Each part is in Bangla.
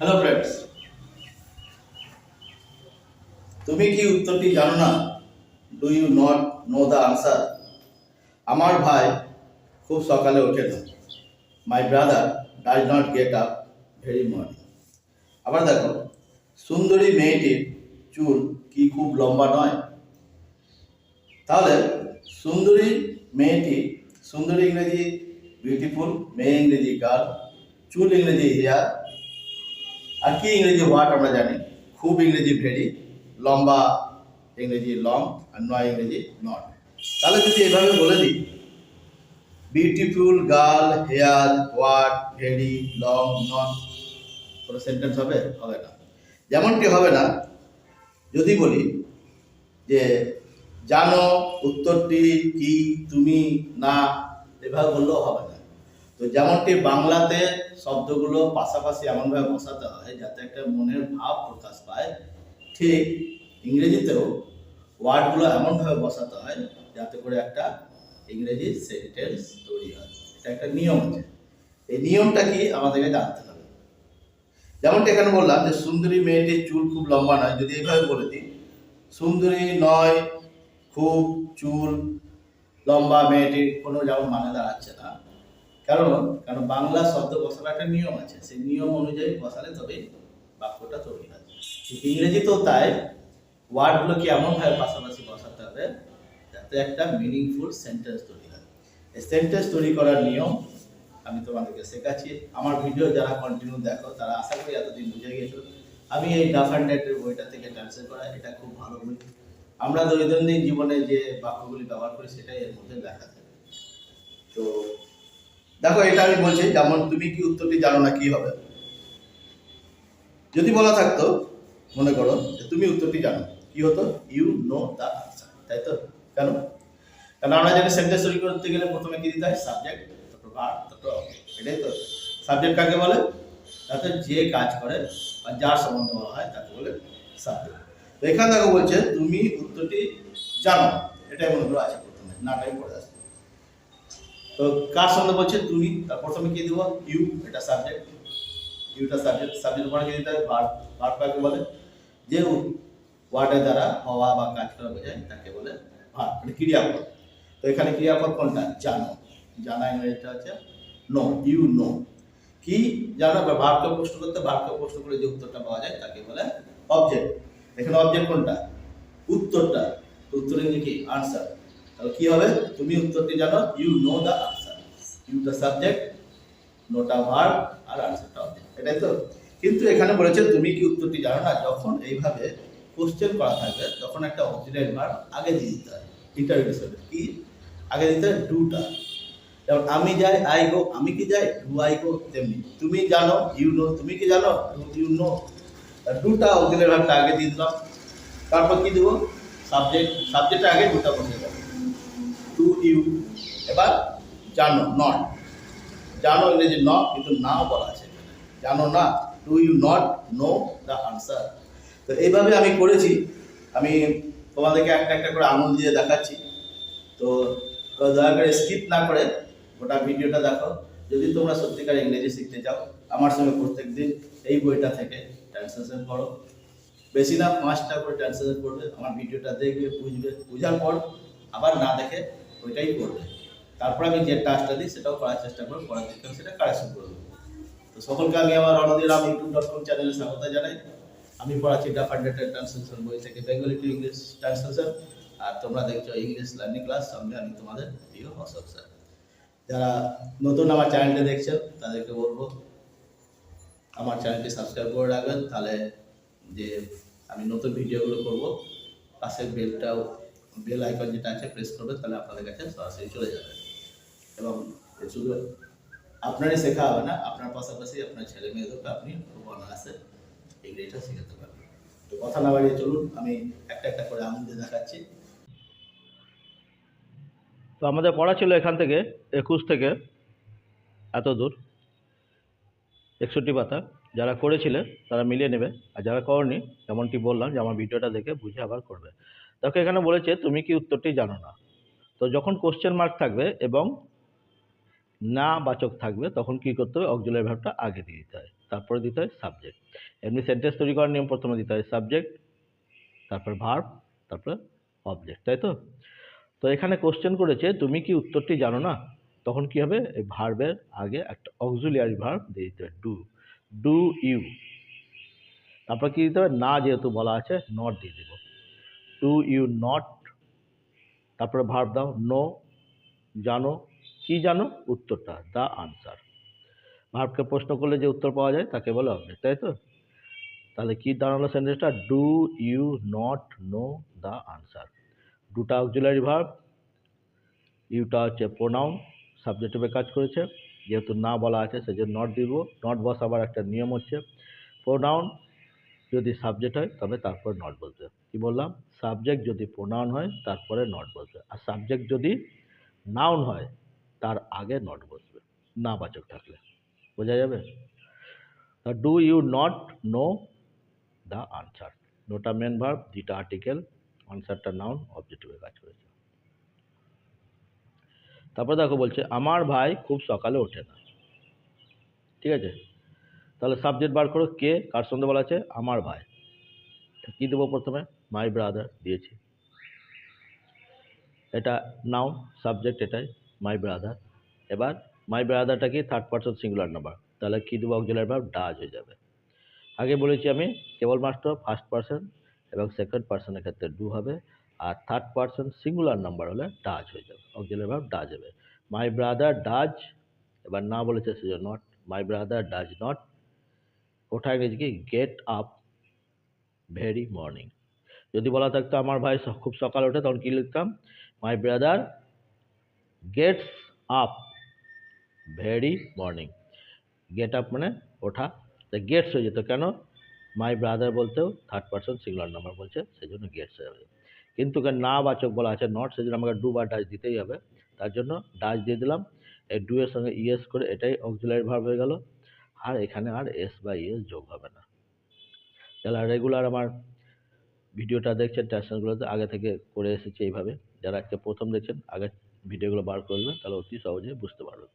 হ্যালো ফ্রেন্ডস তুমি কি উত্তরটি জানো না? Do you not know the answer আমার ভাই খুব সকালে ওঠে না। My brother does not get up very morning আবার দেখো, সুন্দরী মেয়েটির চুল কি খুব লম্বা নয়? তাহলে সুন্দরী মেয়েটি সুন্দরী ইংরেজি বিউটিফুল মেয়ে ইংরেজি গার্ল চুল ইংরেজি হেয়ার আর কি ইংরেজি হোয়াট আমরা জানি? খুব ইংরেজি ভেরি, লম্বা ইংরেজি লং আর নয় ইংরেজি নট তাহলে যদি এভাবে বলে দিই beautiful girl hair what very long not কোনো সেন্টেন্স হবে? হবে না। যেমনটি হবে না, যদি বলি যে, জানো উত্তরটি কি, তুমি না, এভাবে বললেও হবে না। তো যেমনটি বাংলাতে শব্দগুলো পাশাপাশি এমনভাবে বসাতে হয় যাতে একটা মনের ভাব প্রকাশ পায়, ঠিক ইংরেজিতেও ওয়ার্ডগুলো এমনভাবে বসাতে হয় যাতে করে একটা ইংরেজি সেন্টেন্স তৈরি হয়। এটা একটা নিয়ম আছে। এই নিয়মটা কি আমাদেরকে জানতে হবে। যেমনটা এখানে বললাম যে সুন্দরী মেয়েটির চুল খুব লম্বা নয়, যদি এইভাবে বলে দিই, সুন্দরী নয়, খুব চুল লম্বা মেয়েটির কোনো যেমন মানে দাঁড়াচ্ছে না কারণ কারণ বাংলা শব্দ বসানোর একটা নিয়ম আছে। সেই নিয়ম অনুযায়ী বসালে তবেই বাক্যটা তৈরি হয়। ইংরেজিতেও তাই। ওয়ার্ডগুলোকে এমনভাবে পাশাপাশি বসাতে হবে? যাতে একটা মিনিংফুল সেন্টেন্স তৈরি হয়। সেন্টেন্স তৈরি করার নিয়ম আমি তোমাদেরকে শেখাচ্ছি। আমার ভিডিও যারা কন্টিনিউ দেখো, তারা আশা করি এতদিন বুঝে গেছো। আমি এই ডাফ অ্যান্ড বইটা থেকে ট্রান্সলেট করা, এটা খুব ভালো বই। আমরা দৈনন্দিন জীবনে যে বাক্যগুলি ব্যবহার করি, সেটাই এর মধ্যে দেখা থাকে। তো দেখো, এটা আমি বলছি, যেমন তুমি কি উত্তরটি জানো না কি হবে? যদি বলা থাকতো, মনে করো যে তুমি উত্তরটি জানো, কি হতো? ইউ নো দ্য আনসার তাই তো? কেন? কারণ আমরা জানি সেন্টেন্স তৈরি করতে গেলে প্রথমে কি দিতে হয়? সাবজেক্ট তারপর ভার্ব তারপর। এটাই তো। সাবজেক্ট কাকে বলে? তাতে যে কাজ করে বা যার সম্বন্ধে বলা হয়, তাকে বলে সাবজেক্ট তো এখানে দেখো বলছে, তুমি উত্তরটি জানো, এটাই মনে করো আছে প্রথমে নাটাই পড়ে আসবে। তো কার সঙ্গে বলছে? তুমি তার প্রথমে কি দিব? ইউ, এটা সাবজেক্ট ইউটা সাবজেক্ট সাবজেক্ট পরে কি দিতে হয়? ভার্ব ভার্ব বলে? যে ওয়ার্ডের দ্বারা হওয়া বা কাজ করা বোঝায়, তাকে বলে ভার্ব মানে ক্রিয়াপদ। তো এখানে ক্রিয়াপদ কোনটা? জানো। জানা ইংরেজিটা হচ্ছে নো, ইউ নো। কি জানো? ভার্বকে প্রশ্ন করতে ভার্বকে প্রশ্ন করে যে উত্তরটা পাওয়া যায়, তাকে বলে অবজেক্ট এখানে অবজেক্ট কোনটা? উত্তরটা। উত্তর ইংরেজি কি? আনসার তাহলে কি হবে? তুমি উত্তরটি জানো you know the answer you the subject নোটা verb আর আনসারটা অবজেক্ট এটাই তো? কিন্তু এখানে বলেছে, তুমি কি উত্তরটি জানো না? যখন এইভাবে কোশ্চেন করা থাকবে, তখন একটা অক্সিডেন্ট ভার্ব আগে দিয়ে দিতে হয়। ইন্টারভিউ কি? আগে দিতে হয় ডুটা যেমন, আমি যাই আই গো আমি কি যাই ডু আই গো তেমনি। তুমি জানো ইউ নো তুমি কি জানো ইউ নো ডুটা অক্সিডেন্ট ভার্বটা আগে দিয়ে দিলাম। তারপর কি দেবো? সাবজেক্ট সাবজেক্টে আগে দুটা বসে টু ইউ, এবার জানো নট। জানো ইংরেজি ন কিন্তু নাও বলা আছে জানো না do you not, know the answer. তো এইভাবে আমি করেছি। আমি তোমাদেরকে একটা একটা করে আঙুল দিয়ে দেখাচ্ছি। তো দয়া করে স্কিপ না করে গোটা ভিডিওটা দেখো। যদি তোমরা সত্যিকার ইংরেজি শিখতে চাও, আমার সঙ্গে প্রত্যেক দিন এই বইটা থেকে ট্রান্সলেশন করো বেশি না, পাঁচটা করে ট্রান্সলেশন করবে আমার ভিডিওটা দেখবে, বুঝবে। বুঝার পর আবার না দেখে ওইটাই করবে। তারপর আমি যে টাস্কটা দিই, সেটাও করার চেষ্টা করব। আমি সেটা কারেকশন করব তো সকলকে আমি আমার রণদিরাম ইউটিউব ডট কম চ্যানেলে স্বাগত জানাই। আমি পড়াচ্ছি ডাফান্ডেটেড ট্রান্সলেশন বই থেকে বেঙ্গলি টু ইংলিশ ট্রান্সলেশন আর তোমরা দেখছ ইংলিশ লার্নিং ক্লাস সঙ্গে আমি তোমাদের প্রিয় অশোক স্যার যারা নতুন আমার চ্যানেলটা দেখছেন তাদেরকে বলব, আমার চ্যানেলটি সাবস্ক্রাইব করে রাখবেন। তাহলে যে আমি নতুন ভিডিওগুলো করব, পাশের বেলটাও বেল আইকন যেটা আছে প্রেস করবেন তাহলে আপনাদের কাছে সরাসরি চলে যাবে। এবং শুধু আপনারই শেখা হবে না, আপনার পাশাপাশি আপনার ছেলে মেয়েদেরকে আপনি খুব অনায়াসে ইংরেজিটা শেখাতে পারবেন। তো কথা না বাড়িয়ে চলুন, আমি একটা একটা করে আঙুল দেখাচ্ছি। তো আমাদের পড়া ছিল এখান থেকে, একুশ থেকে, এত দূর, একষট্টি পাতা। যারা করেছিলে, তারা মিলিয়ে নেবে। আর যারা করনি, যেমনটি বললাম যে আমার ভিডিওটা দেখে বুঝে আবার করবে। দেখো এখানে বলেছে, তুমি কি উত্তরটি জানো না? তো যখন কোশ্চেন মার্ক থাকবে এবং না বাচক থাকবে, তখন কি করতে হবে? অক্সিলারি ভার্বটা আগে দিয়ে দিতে হয়, তারপরে দিতে হয় সাবজেক্ট এমনি সেন্টেন্স তৈরি করার নিয়ম প্রথমে দিতে হয় সাবজেক্ট তারপর ভার্ব তারপরে অবজেক্ট তাই তো? তো এখানে কোশ্চেন করেছে, তুমি কি উত্তরটি জানো না? তখন কি হবে? এই ভার্বের আগে একটা অক্সিলিয়ারি ভার্ব দিয়ে দিতে হবে ডু ডু ইউ তারপর কি দিতে হবে? না যেহেতু বলা আছে নট দিয়ে দেবো। ডু ইউ নট তারপরে ভার্ব দাও নো জানো, কি জানো, উত্তরটা দ্য আনসার ভার্বকে প্রশ্ন করলে যে উত্তর পাওয়া যায়, তাকে বলে অবজেক্ট তাই তো? তাহলে কি দাঁড়াল সেন্টেন্সটা do you not know the answer দুটা অক্সিলারি ভার্ব ইউটা হচ্ছে প্রোনাউন সাবজেক্টিভে কাজ করেছে, যেহেতু না বলা আছে, সেজন্য নট দিব নট বসাবার একটা নিয়ম হচ্ছে প্রোনাউন যদি সাবজেক্ট হয়, তবে তারপরে নট বলবে কি বললাম? সাবজেক্ট যদি প্রোনাউন হয়, তারপরে নট বলবে আর সাবজেক্ট যদি নাউন হয়, তার আগে নট বসবে না বাচক থাকলে। বোঝা যাবে? Do you not know the answer নোটা main verb দুইটা আর্টিকেল আনসারটা নাউন অবজেক্টিভে কাজ করেছে। তারপর দেখো বলছে, আমার ভাই খুব সকালে ওঠে না। ঠিক আছে? তাহলে সাবজেক্ট বার করো কে, কার সঙ্গে বলা আছে? আমার ভাই। কী দেবো প্রথমে? মাই ব্রাদার দিয়েছি। এটা নাউন সাবজেক্ট এটাই মাই ব্রাদার এবার মাই ব্রাদারটা কি? থার্ড পার্সন সিঙ্গুলার নাম্বার তাহলে কী দেবো? অক্সিলারি ভার্ব ডাজ হয়ে যাবে। আগে বলেছি আমি কেবলমাত্র ফার্স্ট পার্সন এবং সেকেন্ড পার্সনের ক্ষেত্রে ডু হবে। আর থার্ড পার্সন সিঙ্গুলার নাম্বার হলে ডাজ হয়ে যাবে। অক্সিলারি ভার্ব ডাজ হবে। মাই ব্রাদার ডাজ এবার না বলেছে সেজন্য not my brother does not ওঠা ইংরেজি কি গেট আপ ভেরি মর্নিং যদি বলা থাকতো আমার ভাই খুব সকালে ওঠে, তখন কী লিখতাম? My brother gets up very morning get up মানে ওঠা। তা গেটস হয়ে যেত কেন? মাই ব্রাদার বলতেও থার্ড পার্সন সিঙ্গুলার নাম্বার বলছে সেই জন্য গেটস হয়ে যাবে। কিন্তু না বাচক বলা আছে নট সেই জন্য আমাকে ডু বা ডাচ দিতেই হবে। তার জন্য ডাচ দিয়ে দিলাম। এই ডু এর সঙ্গে ইয়েস করে এটাই অক্সিলারি ভার্ব হয়ে গেল। আর এখানে আর এস বা এস যোগ হবে না। যারা রেগুলার আমার ভিডিওটা দেখছেন টেনশনগুলোতে আগে থেকে করে এসেছি এইভাবে। যারা আজকে প্রথম দেখছেন, আগে ভিডিওগুলো বার করবেন তাহলে অতি সহজে বুঝতে পারবেন।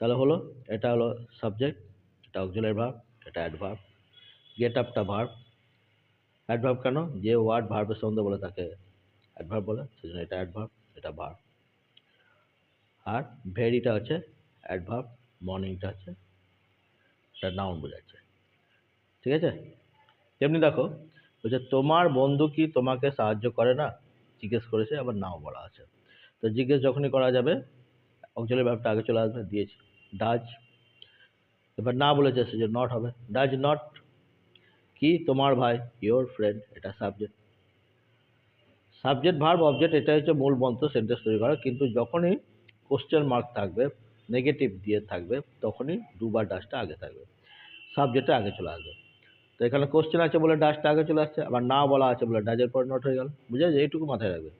তাহলে হলো, এটা হলো সাবজেক্ট এটা অক্সিলারি ভার্ব এটা অ্যাডভার্ব গেট আপটা ভার্ব অ্যাডভার্ব কেন? যে ওয়ার্ড ভার্বের সম্বন্ধে বলে তাকে অ্যাডভার্ব বলে, সেজন্য এটা অ্যাডভার্ব এটা ভার্ব আর ভেরিটা হচ্ছে অ্যাডভার্ব মর্নিংটা হচ্ছে এটা নাউন বোঝাচ্ছে। ঠিক আছে? তেমনি দেখো, বলছে, তোমার বন্ধু কি তোমাকে সাহায্য করে না? জিজ্ঞেস করেছে, আবার নাও বলা আছে। তো জিজ্ঞেস যখনই করা যাবে অক্সিলারি ভার্বটা আগে চলে আসবে, দিয়েছে। ডাজ, এবার না বলেছে সে যে নট হবে। ডাজ নট কি তোমার ভাই? ইয়োর ফ্রেন্ড এটা সাবজেক্ট সাবজেক্ট ভার্ব অবজেক্ট এটা হচ্ছে মূল মন্ত্র সেন্টেন্স তৈরি করা। কিন্তু যখনই কোশ্চেন মার্ক থাকবে নেগেটিভ দিয়ে থাকবে, তখনই দুবার ডাসটা আগে থাকবে। সাবজেক্টটা আগে চলে আসবে। তো এখানে কোশ্চেন আছে বলে ডাসটা আগে চলে আসছে, আবার না বলা আছে বলে ডাজের পর নট হয়ে গেল। বুঝে যায় এইটুকু মাথায় রাখবে।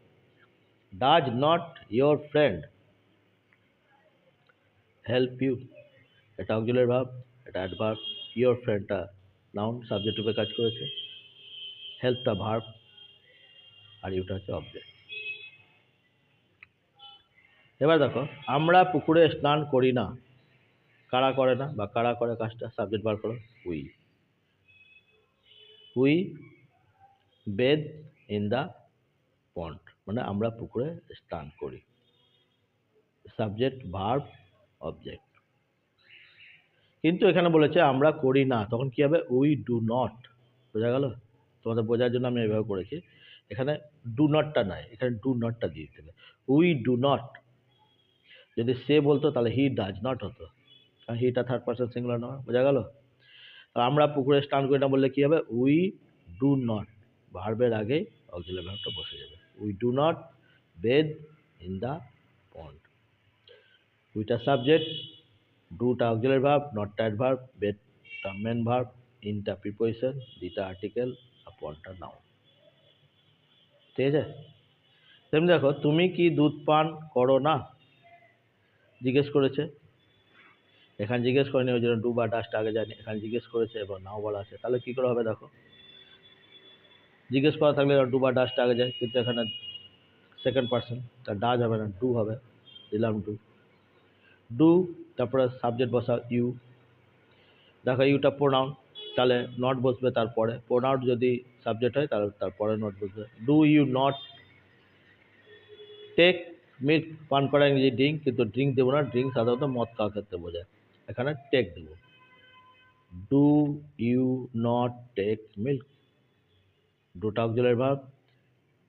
Does not your friend help you এটা অক্সিলারি ভার্ব এটা অ্যাডভার্ব ইয়োর ফ্রেন্ডটা নাউন সাবজেক্ট রূপে কাজ করেছে। হেল্পটা ভার্ব আর ইউটা হচ্ছে অবজেক্ট এবার দেখো, আমরা পুকুরে স্নান করি না। কারা করে না? বা কারা করে কাজটা? সাবজেক্ট বার করো। We. We bathe in the pond মানে আমরা পুকুরে স্নান করি। সাবজেক্ট ভার্ব অবজেক্ট কিন্তু এখানে বলেছে আমরা করি না। তখন কি হবে? উই ডু নট বোঝা গেল? তোমাদের বোঝার জন্য আমি এইভাবে করেছি। এখানে ডু নটটা নাই। এখানে ডু নটটা দিয়ে দিতে উই ডু নট যদি সে বলতো, তাহলে হি ডাজ নট হতো। কারণ হিটা থার্ড পার্সন সিঙ্গুলার নয়, বোঝা গেল? আমরা পুকুরে স্নান করি না বললে কী হবে? উই ডু নট ভার্বের আগে অক্সিলারি ভার্বটা বসে যাবে। We do not bathe in the pond উইটা subject ডুটা অক্সিলারি ভার্ব নটটা অ্যাডভার্ব বেডটা মেন ভার্ব ইনটা প্রিপোজিশন দুইটা আর্টিকেল আর পন্ডটা নাউন ঠিক আছে? তেমনি দেখো, তুমি কি দুধ পান করো না? জিজ্ঞেস করেছে। এখানে জিজ্ঞেস করেনি ওই জন্য ডু বা ডাস্ট আগে যায়নি। এখানে জিজ্ঞেস করেছে এবং নাও বলা আছে। তাহলে কী করে হবে দেখো। জিজ্ঞেস করা থাকলে ডু বা ডাস্ট আগে যায়, কিন্তু এখানে সেকেন্ড পার্সন তার ডাজ হবে না, ডু হবে। দিলাম ডু। ডু, তারপরে সাবজেক্ট বসা ইউ। দেখো, ইউটা প্রোনাউন তাহলে নট বসবে তারপরে। প্রোনাউন যদি সাবজেক্ট হয়, তাহলে তারপরে নট বসবে। Do you not take milk পান করা ইংরেজি ড্রিঙ্ক কিন্তু ড্রিঙ্ক দেবো না ড্রিঙ্ক সাধারণত মদ খাওয়ার ক্ষেত্রে বোঝায়। এখানে টেক দেবো। Do you not take milk ডুটা auxiliary verb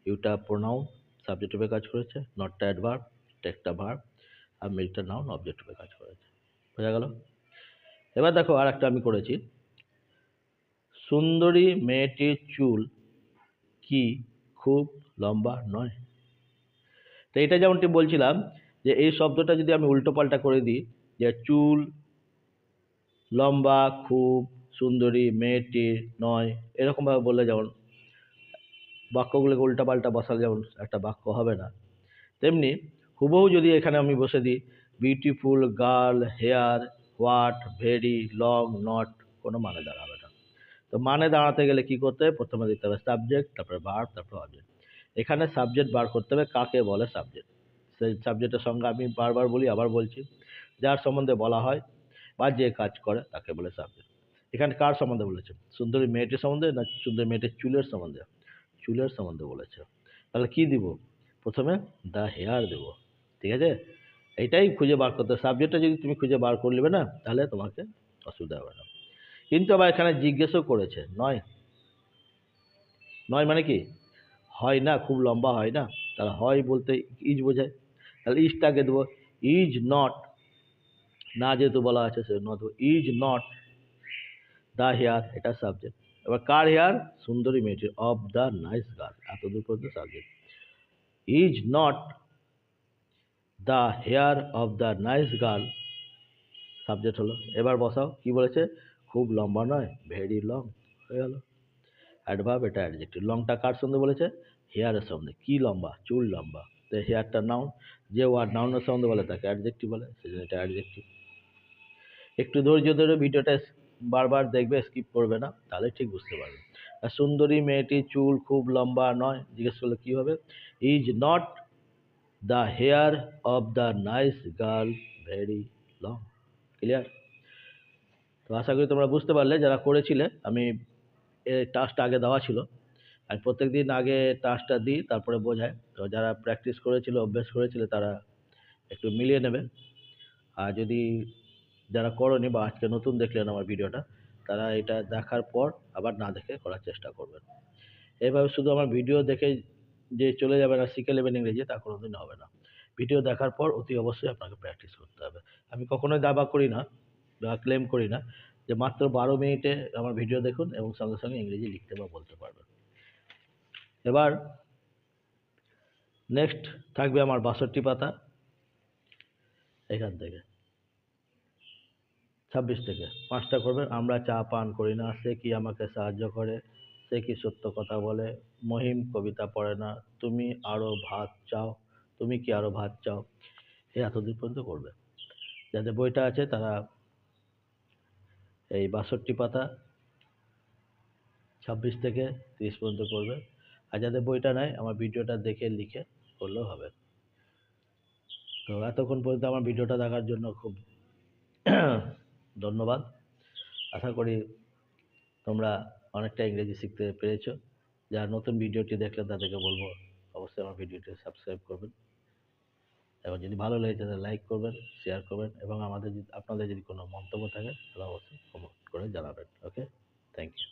ইউটা প্রোনাউন সাবজেক্ট রূপে কাজ করেছে নটটা অ্যাডভার্ব টেকটা ভার্ব আর মিল্কটা নাউন অবজেক্ট কাজ করেছে। বোঝা গেল? এবার দেখো আর একটা আমি করেছি। সুন্দরী মেয়েটির চুল কি খুব লম্বা নয়? তো এটা যেমনটি বলছিলাম যে এই শব্দটা যদি আমি উল্টো পাল্টা করে দিই, যে চুল, লম্বা, খুব, সুন্দরী মেয়েটির নয়, এরকমভাবে বললে যেমন বাক্যগুলোকে উল্টা পাল্টা বসালে যেমন একটা বাক্য হবে না। তেমনি হুবহু যদি এখানে আমি বসে দিই beautiful girl hair what very long not কোনো মানে দাঁড়াবে না। তো মানে দাঁড়াতে গেলে কি করতে হবে প্রথমে দিতে হবে সাবজেক্ট তারপরে ভার্ব তারপরে অবজেক্ট এখানে সাবজেক্ট বার করতে হবে, কাকে বলে সাবজেক্ট সেই সাবজেক্টের সঙ্গে আমি বারবার বলি, আবার বলছি, যার সম্বন্ধে বলা হয় বা যে কাজ করে তাকে বলে সাবজেক্ট এখানে কার সম্বন্ধে বলেছে? সুন্দরী মেয়েটির সম্বন্ধে না সুন্দরী মেয়েটির চুলের সম্বন্ধে? চুলের সম্বন্ধে বলেছে। তাহলে কি দিব? প্রথমে দ্য হেয়ার দেব। ঠিক আছে? এইটাই খুঁজে বার করতে সাবজেক্টটা যদি তুমি খুঁজে বার করে নেবে না, তাহলে তোমাকে অসুবিধা হবে না। কিন্তু আবার এখানে জিজ্ঞেসও করেছে, নয়। নয় মানে কি? হয় না, খুব লম্বা হয় না, তাহলে হয় বলতে ইজ বোঝায়। তাহলে ইজটাকে দেবো, ইজ নট, না যেহেতু বলা আছে সে not is not the hair, এটা সাবজেক্ট। এবার কার হেয়ার? সুন্দরী মেয়েটির, অফ দ্য নাইস গার্ল, এত দূর পর্যন্ত subject. Is not the hair of the nice girl, subject হলো। এবার বসাও, কি বলেছে? খুব লম্বা নয়, ভেরি লং, হয়ে গেল। অ্যাডভার্ব এটা অ্যাডজেক্টিভ লংটা কার সঙ্গে বলেছে? হেয়ারের সঙ্গে। কি লম্বা? চুল লম্বা। তো হেয়ারটা নাউন যে ওয়ার্ড নাউনের সঙ্গে বলে তাকে অ্যাডজেক্টিভ বলে, সেজন্য এটা অ্যাডজেক্টিভ একটু ধৈর্য ধরে ভিডিওটা বারবার দেখবে স্কিপ করবে না, তাহলে ঠিক বুঝতে পারবে। আর সুন্দরী মেয়েটি চুল খুব লম্বা নয়, জিজ্ঞেস করলে কী হবে? Is not the hair of the nice girl very long clear তো আশা করি তোমরা বুঝতে পারলে, যারা করেছিলে, আমি টাস্কটা আগে দেওয়া ছিল। আমি প্রত্যেক দিন আগে টাস্কটা দিই, তারপরে বোঝাই তো যারা প্র্যাকটিস করেছিল, অভ্যেস করেছিল, তারা একটু মিলিয়ে নেবে। আর যদি যারা করনি বা আজকে নতুন দেখলেন আমার ভিডিওটা, তারা এটা দেখার পর আবার না দেখে করার চেষ্টা করবেন। এভাবে শুধু আমার ভিডিও দেখে যে চলে যাবে না শিখে নেবেন ইংরেজি, তা কোনো দিন হবে না। ভিডিও দেখার পর অতি অবশ্যই আপনাকে প্র্যাকটিস করতে হবে। আমি কখনোই দাবা করি না বা ক্লেম করি না। যে মাত্র বারো মিনিটে আমার ভিডিও দেখুন এবং সঙ্গে সঙ্গে ইংরেজি লিখতে বা বলতে পারবেন। এবার নেক্সট থাকবে আমার বাষট্টি পাতা। এখান থেকে। ছাব্বিশ থেকে। পাঁচটা করবেন। আমরা চা পান করি না। সে কি আমাকে সাহায্য করে? সে কি সত্য কথা বলে? মহিম কবিতা পড়ে না। তুমি আরও ভাত চাও? তুমি কি আরও ভাত চাও? এই এতদূর পর্যন্ত করবে। যাদের বইটা আছে তারা এই বাষট্টি পাতা ছাব্বিশ থেকে তিরিশ পর্যন্ত করবে আর যাদের বইটা নাই, আমার ভিডিওটা দেখে লিখে করলেও হবে। তো এতক্ষণ পর্যন্ত আমার ভিডিওটা দেখার জন্য খুব ধন্যবাদ। আশা করি তোমরা অনেকটা ইংরেজি শিখতে পেরেছ। যারা নতুন ভিডিওটি দেখলে তাদেরকে বলব, অবশ্যই আমার ভিডিওটি সাবস্ক্রাইব করবেন। এবং যদি ভালো লেগেছে তাহলে লাইক করবেন শেয়ার করবেন এবং আমাদের যদি, আপনাদের যদি কোনো মন্তব্য থাকে, তাহলে অবশ্যই কমেন্ট করে জানাবেন ওকে থ্যাংক ইউ